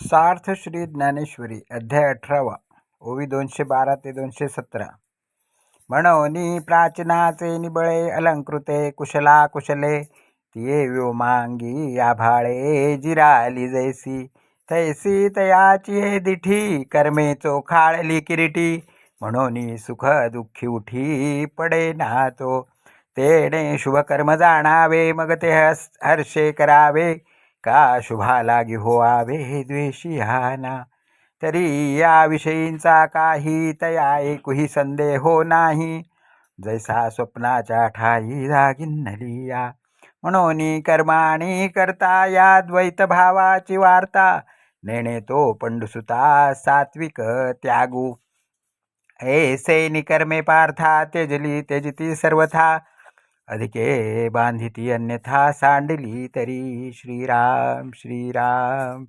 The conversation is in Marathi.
सार्थ श्री ज्ञानेश्वरी अध्याय अठरावा ओवी दोनशे बारा ते दोनशे सतरा. म्हणोनी प्राचीनाचे निबळे अलंकृते कुशला कुशले तिये व्योमांगी आभाळे जिराली जैसी. तैसी तयाची हे दिठी कर्मे चोखाळली किरीटी. म्हणून सुख दुःखी उठी पडे ना तो तेणे शुभकर्म जाणावे मग ते हस हर्षे करावे. का शुभा गिहोवावे द्वेषी हाना तरी या विषयींचा काही तया एकही संदेहो हो नाही. जैसा स्वप्नाच्या ठाई जागिन्नली या म्हणून कर्माणी करता या द्वैत भावाची वार्ता. नेणे तो पंडुसुता सात्विक त्यागू. ऐसे निकर्मे पार्था त्यजली त्यजती सर्वथा. अधिके बांधिती अन्यथा सांडली तरी श्रीराम श्रीराम